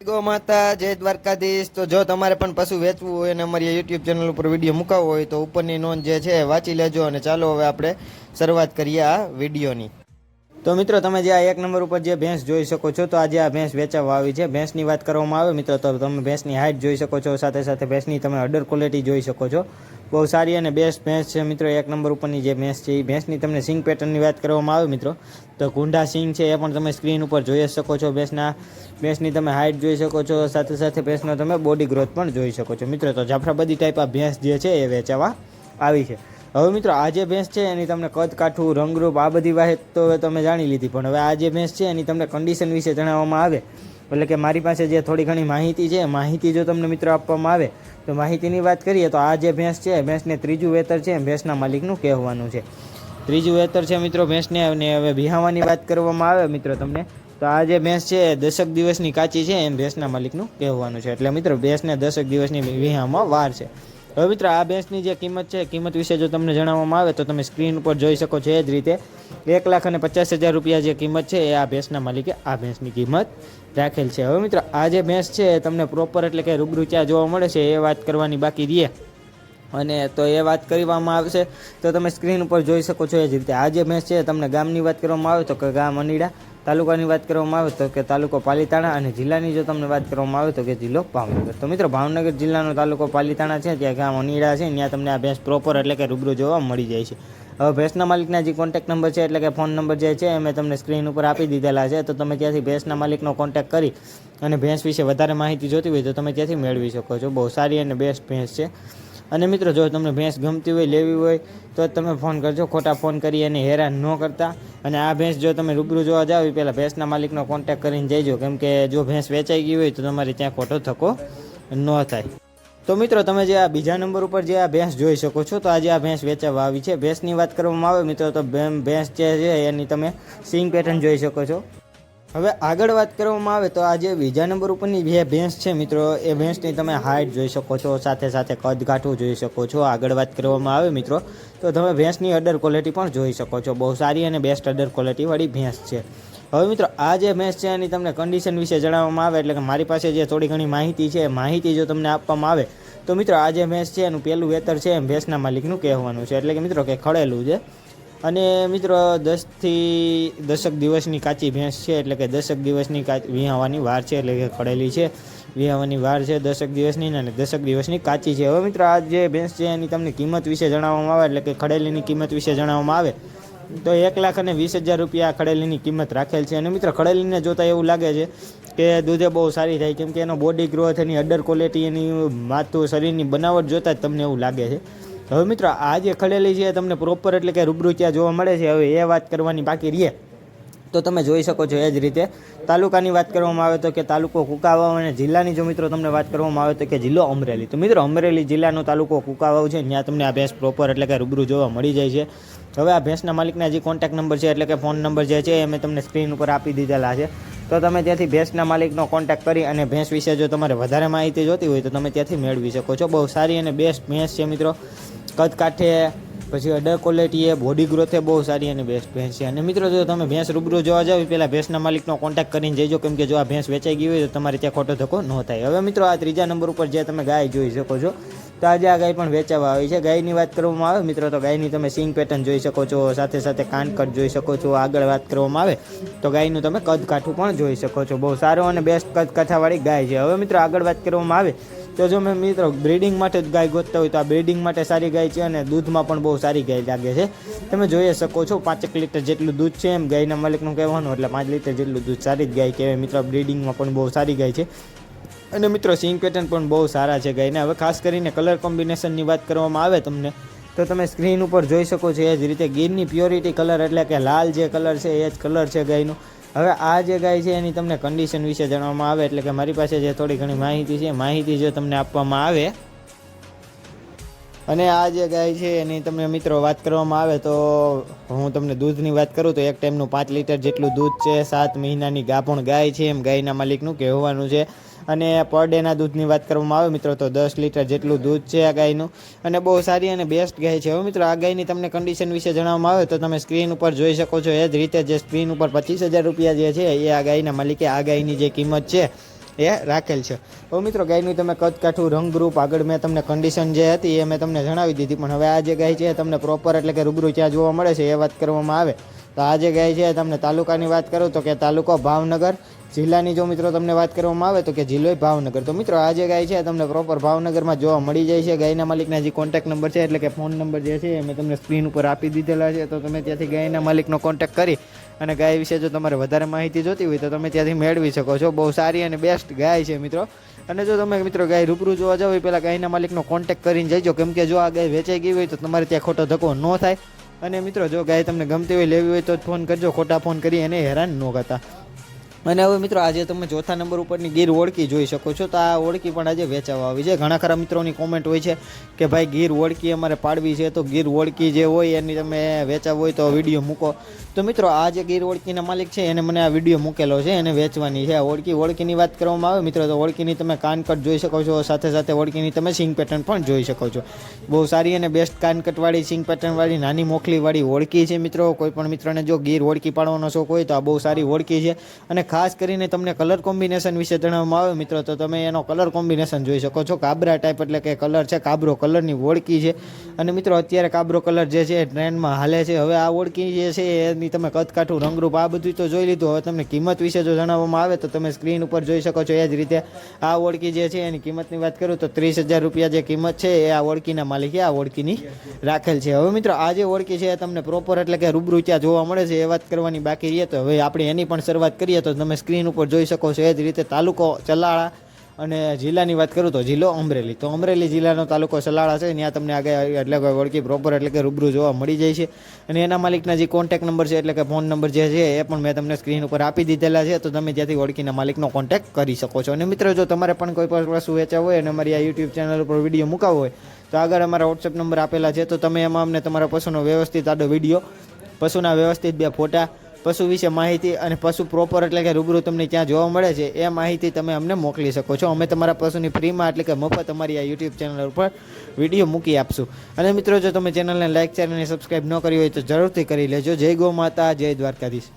Go માતા, જય દ્વારકાધીશ. તો જો તમારે પણ પશુ વેચવું હોય અને અમારી યુટ્યુબ ચેનલ ઉપર વીડિયો મુકાવવો હોય તો ઉપરની નોંધ જે છે વાંચી લેજો અને ચાલો હવે આપણે શરૂઆત કરીએ આ વિડીયોની તો મિત્રો, તમે જે આ એક નંબર ઉપર જે ભેંસ જોઈ શકો છો, તો આજે આ ભેંસ વેચાવા આવી છે. ભેંસની વાત કરવામાં આવે, મિત્રો, તો તમે ભેંસની હાઇટ જોઈ શકો છો, સાથે સાથે ભેંસની તમે અડર ક્વોલિટી જોઈ શકો છો. બહુ સારી અને બેસ્ટ ભેંસ છે મિત્રો. એક નંબર ઉપરની જે ભેંસ છે, એ ભેંસની તમને સિંગ પેટર્નની વાત કરવામાં આવે મિત્રો. તો ગુંડા સિંગ છે, એ પણ તમે સ્ક્રીન ઉપર જોઈ શકો છો. ભેંસના, ભેંસની તમે હાઇટ જોઈ શકો છો. સાથે સાથે ભેંસનો તમે બોડી ગ્રોથ પણ જોઈ શકો છો. મિત્રો, તો જાફરાબાદી ટાઈપ આ ભેંસ જે છે, એ વેચાવા આવી છે. હવે મિત્રો, આ જે ભેંસ છે, એની તમને કદ કાઠું, રંગરૂપ આ બધી વાત તો તમે જાણી લીધી. પણ હવે આ જે ભેંસ છે, એની તમને કન્ડિશન વિશે જણાવવામાં આવે. એટલે કે મારી પાસે જે થોડી ઘણી માહિતી છે, માહિતી જો તમને મિત્રો આપવામાં આવે, તો માહિતીની વાત કરીએ તો આ જે ભેંસ છે, ભેંસને ત્રીજું વેતર છે, ભેંસના માલિકનું કહેવાનું છે. ત્રીજું વેતર છે મિત્રો ભેંસને અને હવે વિહાવાની વાત કરવામાં આવે મિત્રો તમને, તો આ જે ભેંસ છે એ દસક દિવસની કાચી છે એમ ભેંસના માલિકનું કહેવાનું છે. એટલે મિત્રો ભેંસને દસક દિવસની વિહામાં વાર છે. હવે મિત્રો, આ ભેંસની જે કિંમત છે, કિંમત વિશે જો તમને જણાવવામાં આવે તો તમે સ્ક્રીન ઉપર જોઈ શકો છો એ જ રીતે. એક લાખ અને પચાસ હજાર રૂપિયા જે કિંમત છે, એ આ ભેંસના માલિકે આ ભેંસની કિંમત રાખેલ છે. હવે મિત્રો, આ જે ભેંસ છે તમને પ્રોપર એટલે કે રૂબરૂ ત્યાં જોવા મળે છે, એ વાત કરવાની બાકી રહે. અને તો એ વાત કરવામાં આવશે. તો તમે સ્ક્રીન ઉપર જોઈ શકો છો એ જ રીતે. આ જે ભેંસ છે, તમને ગામની વાત કરવામાં આવે તો કે ગામ અનીડા, તાલુકાની વાત કરવામાં આવે તો કે તાલુકો પાલીતાણા અને જિલ્લાની જો તમને વાત કરવામાં આવે તો કે જિલ્લો ભાવનગર. તો મિત્રો, ભાવનગર જિલ્લાનો તાલુકો પાલીતાણા છે, ત્યાં ગામ અનીડા છે, ત્યાં તમને આ ભેંસ પ્રોપર એટલે કે રૂબરૂ જોવા મળી જાય છે. હવે ભેંસના માલિકના જે કોન્ટેક્ટ નંબર છે એટલે કે ફોન નંબર જે છે, એ મેં તમને સ્ક્રીન ઉપર આપી દીધેલા છે. તો તમે ત્યાંથી ભેંસના માલિકનો કોન્ટેક્ટ કરી અને ભેંસ વિશે વધારે માહિતી જોતી હોય તો તમે ત્યાંથી મેળવી શકો છો. બહુ સારી અને બેસ્ટ ભેંસ છે. અને મિત્રો, જો તમને ભેંસ ગમતી હોય, લેવી હોય, તો તમે ફોન કરજો. ખોટા ફોન કરી અને હેરાન ન કરતા. અને આ ભેંસ જો તમે રૂબરૂ જોવા જાવ, એ પહેલાં ભેંસના માલિકનો કોન્ટેક્ટ કરીને જઈજો. કેમ કે જો ભેંસ વેચાઈ ગઈ હોય, તો તમારે ત્યાં ખોટો થકો ન થાય. તો મિત્રો, તમે જે આ બીજા નંબર ઉપર જે આ ભેંસ જોઈ શકો છો, તો આજે આ ભેંસ વેચાવા આવી છે. ભેંસની વાત કરવામાં આવે, મિત્રો, તો ભેંસ જે છે, એની તમે સિંગ પેટર્ન જોઈ શકો છો. હવે આગળ વાત કરવામાં આવે તો આજે બીજા નંબર ઉપરની બે ભેંસ છે મિત્રો. એ ભેંસની તમે હાઇટ જોઈ શકો છો, સાથે સાથે કદકાઠું જોઈ શકો છો. આગળ વાત કરવામાં આવે મિત્રો, તો તમે ભેંસની અડર ક્વોલિટી પણ જોઈ શકો છો. બહુ સારી અને બેસ્ટ અડર ક્વોલિટીવાળી ભેંસ છે. હવે મિત્રો, આ જે ભેંસ છે એની તમને કન્ડિશન વિશે જણાવવામાં આવે એટલે કે મારી પાસે જે થોડી ઘણી માહિતી છે માહિતી જો તમને આપવામાં આવે, તો મિત્રો, આ જે ભેંસ છે એનું પહેલું વેતર છે એમ ભેંસના માલિકનું કહેવાનું છે. એટલે કે મિત્રો, કે ખડેલું છે. અને મિત્રો, દસથી દશક દિવસની કાચી ભેંસ છે, એટલે કે દસક દિવસની વિહાવાની વાર છે, એટલે કે ખડેલી છે. વિહાવાની વાર છે, દસક દિવસની અને દશક દિવસની કાચી છે. હવે મિત્રો, આ જે ભેંસ છે, એની તમને કિંમત વિશે જણાવવામાં આવે, એટલે કે ખડેલીની કિંમત વિશે જણાવવામાં આવે, તો એક લાખ અને વીસ હજાર રૂપિયા ખડેલીની કિંમત રાખેલ છે. અને મિત્રો, ખડેલીને જોતા એવું લાગે છે કે દૂધે બહુ સારી થાય, કેમ કે એનો બોડી ગ્રોથ એની અડર ક્વોલિટી એની માથું, શરીરની બનાવટ જોતાં જ તમને એવું લાગે છે. હવે મિત્રો, આ જે ખડેલી છે તમને પ્રોપર એટલે કે રૂબરૂ ત્યાં જોવા મળે છે. હવે એ વાત કરવાની બાકી રહે. તો તમે જોઈ શકો છો એ જ રીતે. તાલુકાની વાત કરવામાં આવે તો કે તાલુકો કુકાવાવ અને જિલ્લાની જો મિત્રો તમને વાત કરવામાં આવે તો કે જિલ્લો અમરેલી. તો મિત્રો, અમરેલી જિલ્લાનો તાલુકો કુકાવાવ છે. ત્યાં તમને આ ભેંસ પ્રોપર એટલે કે રૂબરૂ જોવા મળી જાય છે. હવે આ ભેંસના માલિકના જે કોન્ટેક નંબર છે એટલે કે ફોન નંબર જે છે એ મેં તમને સ્ક્રીન ઉપર આપી દીધેલા છે. તો તમે ત્યાંથી ભેંસના માલિકનો કોન્ટેક્ટ કરી અને ભેંસ વિશે જો તમારે વધારે માહિતી જોતી હોય તો તમે ત્યાંથી મેળવી શકો છો. બહુ સારી અને બેસ્ટ ભેંસ છે મિત્રો. કદ કાઠે પછી અડર ક્વોલિટી એ બોડી ગ્રોથ એ બહુ સારી અને બેસ્ટ ભેંસ છે. અને મિત્રો, જો તમે ભેંસ રૂબરૂ જોવા જાવ પહેલાં ભેંસના માલિકનો કોન્ટેક્ટ કરીને જઈજો કેમ કે જો આ ભેંસ વેચાઈ ગઈ હોય તો તમારે ત્યાં ખોટો ધક્કો ન થાય. હવે મિત્રો, આ ત્રીજા નંબર ઉપર જે તમે ગાય જોઈ શકો છો તો આજે આ ગાય પણ વેચાવા આવી છે. ગાયની વાત કરવામાં આવે, મિત્રો, તો ગાયની તમે સિંગ પેટર્ન જોઈ શકો છો, સાથે સાથે કાનકટ જોઈ શકો છો, આગળ વાત કરવામાં આવે, તો ગાયનું તમે કદ કાઠું પણ જોઈ શકો છો. બહુ સારો અને બેસ્ટ કદ કાઠાવાળી ગાય છે. હવે મિત્રો, આગળ વાત કરવામાં આવે, તો જો મેં મિત્રો બ્રીડિંગ માટે જ ગાય ગોતતા હોય તો આ બ્રીડિંગ માટે સારી ગાય છે અને દૂધમાં પણ બહુ સારી ગાય લાગે છે. તમે જોઈ શકો છો, પાંચેક લીટર જેટલું દૂધ છે એમ ગાયના માલિકનું કહેવાનું, એટલે પાંચ લીટર જેટલું દૂધ સારી જ ગાય કહેવાય. મિત્રો બ્રીડિંગમાં પણ બહુ સારી ગાય છે. અને મિત્રો સિંગ પેટર્ન પણ બહુ સારા છે ગાયના. હવે ખાસ કરીને કલર કોમ્બિનેશનની વાત કરવામાં આવે તમને, તો તમે સ્ક્રીન ઉપર જોઈ શકો છો એ જ રીતે ગીરની પ્યોરિટી કલર એટલે કે લાલ જે કલર છે એ જ કલર છે ગાયનું. હવે આ જે ગાય છે એની તમને કન્ડિશન વિશે જાણવામાં આવે, એટલે કે મારી પાસે જે થોડી ઘણી માહિતી છે માહિતી જો તમને આપવામાં આવે. અને આ જે ગાય છે એની તમને મિત્રો વાત કરવામાં આવે, તો હું તમને દૂધની વાત કરું, તો એક ટાઈમનું પાંચ લીટર જેટલું દૂધ છે, સાત મહિનાની ગાભણ ગાય છે, એમ ગાયના માલિકનું કહેવાનું છે. અને પર ડેના દૂધની વાત કરવામાં આવે મિત્રો, તો દસ લીટર જેટલું દૂધ છે આ ગાયનું. અને બહુ સારી અને બેસ્ટ ગાય છે. હવે મિત્રો, આ ગાયની તમને કન્ડિશન વિશે જણાવવામાં આવે તો તમે સ્ક્રીન ઉપર જોઈ શકો છો. એ જ રીતે જે સ્ક્રીન ઉપર પચીસ હજાર રૂપિયા જે છે, એ આ ગાયના માલિકે આ ગાયની જે કિંમત છે, એ રાખેલ છે. હવે મિત્રો, ગાયનું તમે કદકાઠું રંગરૂપ રંગ ગ્રુપ આગળ મેં તમને કન્ડિશન જે હતી એ મેં તમને જણાવી દીધી. પણ હવે આ જે ગાય છે તમને પ્રોપર એટલે કે રૂબરૂ ત્યાં જોવા મળે છે, એ વાત કરવામાં આવે. તો આ જે ગાય છે તમને તાલુકાની વાત કરું તો કે તાલુકો ભાવનગર જિલ્લાની જો મિત્રો તમને વાત કરવામાં આવે તો કે જિલ્લો ભાવનગર. તો મિત્રો, આ જે ગાય છે તમને પ્રોપર ભાવનગરમાં જોવા મળી જાય છે. ગાયના માલિકના જે કોન્ટેક્ટ નંબર છે, એટલે કે ફોન નંબર જે છે, એ મેં તમને સ્ક્રીન ઉપર આપી દીધેલા છે. તો તમે ત્યાંથી ગાયના માલિકનો કોન્ટેક્ટ કરી અને ગાય વિશે જો તમારે વધારે માહિતી જોતી હોય તો તમે ત્યાંથી મેળવી શકો છો. બહુ સારી અને બેસ્ટ ગાય છે મિત્રો. અને જો તમે મિત્રો ગાય રૂબરૂ જોવા જાવ હોય પહેલાં ગાયના માલિકનો કોન્ટેક્ટ કરીને જઈજો કેમ કે જો આ ગાય વેચાઈ ગઈ હોય તો તમારે ત્યાં ખોટો ધક્કો ન થાય. અને મિત્રો, જો ગાય તમને ગમતી હોય, લેવી હોય તો ફોન કરજો. ખોટા ફોન કરી એને હેરાન ન કરતા. અને હવે મિત્રો આજે તમે ચોથા નંબર ઉપરની ગીર ઓળખી જોઈ શકો છો. તો આ ઓળખી પણ આજે વેચાવા આવી છે. ઘણા ખરા મિત્રોની કોમેન્ટ હોય છે કે ભાઈ ગીર ઓળખી અમારે પાડવી છે. તો ગીર ઓળખી જે હોય એની તમે વેચાવ હોય તો વીડિયો મૂકો. તો મિત્રો આ જે ગીર ઓળખીના માલિક છે એને મને આ વીડિયો મૂકેલો છે. એને વેચવાની છે. ઓળખી, ઓળખીની વાત કરવામાં આવે મિત્રો, તો ઓળખીની તમે કાનકટ જોઈ શકો છો. સાથે સાથે ઓળખીની તમે સિંગ પેટર્ન પણ જોઈ શકો છો. બહુ સારી અને બેસ્ટ કાનકટવાળી, સિંગ પેટર્નવાળી નાની મોખલીવાળી ઓળખી છે મિત્રો. કોઈ પણ મિત્રોને જો ગીર ઓળખી પાડવાનો શોખ હોય તો આ બહુ સારી ઓળખી છે. અને ખાસ કરીને તમને કલર કોમ્બિનેશન વિશે જણાવવામાં આવે મિત્રો, તો તમે એનો કલર કોમ્બિનેશન જોઈ શકો છો. કાબરા ટાઈપ એટલે કે કલર છે, કાબરો કલરની ઓળખી છે. અને મિત્રો, અત્યારે કાબરો કલર જે છે એ ટ્રેન્ડમાં હાલે છે. હવે આ ઓળખી જે છે એની તમે કદકાઠું રંગરૂપ આ બધું તો જોઈ લીધું. હવે તમને કિંમત વિશે જો જણાવવામાં આવે તો તમે સ્ક્રીન ઉપર જોઈ શકો છો એ જ રીતે. આ ઓળખી જે છે એની કિંમતની વાત કરું તો ત્રીસ હજાર રૂપિયા જે કિંમત છે એ આ ઓળખીના માલિકે આ ઓળખીની રાખેલ છે. હવે મિત્રો, આ જે ઓળખી છે એ તમને પ્રોપર એટલે કે રૂબરૂ ત્યાં જોવા મળે છે એ વાત કરવાની બાકી રહે તો હવે આપણે એની પણ શરૂઆત કરીએ તો તમે સ્ક્રીન ઉપર જોઈ શકો છો, એ જ રીતે તાલુકો ચલાળા અને જિલ્લાની વાત કરું તો જિલ્લો અમરેલી. તો અમરેલી જિલ્લાનો તાલુકો સલાળા છે, ત્યાં તમને આગળ એટલે કે ઓળખી પ્રોપર એટલે કે રૂબરૂ જોવા મળી જાય છે. અને એના માલિકના જે કોન્ટેક્ટ નંબર છે, એટલે કે ફોન નંબર જે છે, એ પણ મેં તમને સ્ક્રીન ઉપર આપી દીધેલા છે, તો તમે ત્યાંથી ઓળખીના માલિકનો કોન્ટેક કરી શકો છો. અને મિત્રો, જો તમારે પણ કોઈ પણ વસ્તુ વેચા હોય અને અમારી આ યુટ્યુબ ચેનલ ઉપર વીડિયો મુકાવો હોય, તો આગળ અમારા વોટ્સએપ નંબર આપેલા છે, તો તમે એમાં અમને તમારા પશુનો વ્યવસ્થિત આડો વીડિયો પશુના વ્યવસ્થિત બે ફોટા પશુ વિશે માહિતી અને પશુ પ્રોપર એટલે કે રૂબરૂ તમને ક્યાં જોવા મળે છે, એ માહિતી તમે અમને મોકલી શકો છો. અમે તમારા પશુની ફ્રીમાં એટલે કે મફત અમારી આ યુટ્યુબ ચેનલ ઉપર વીડિયો મૂકી આપશું. અને મિત્રો, જો તમે ચેનલને લાઇક શેર અને સબસ્ક્રાઈબ ન કરી હોય તો જરૂરથી કરી લેજો. જય ગો માતા, જય દ્વારકાધીશ.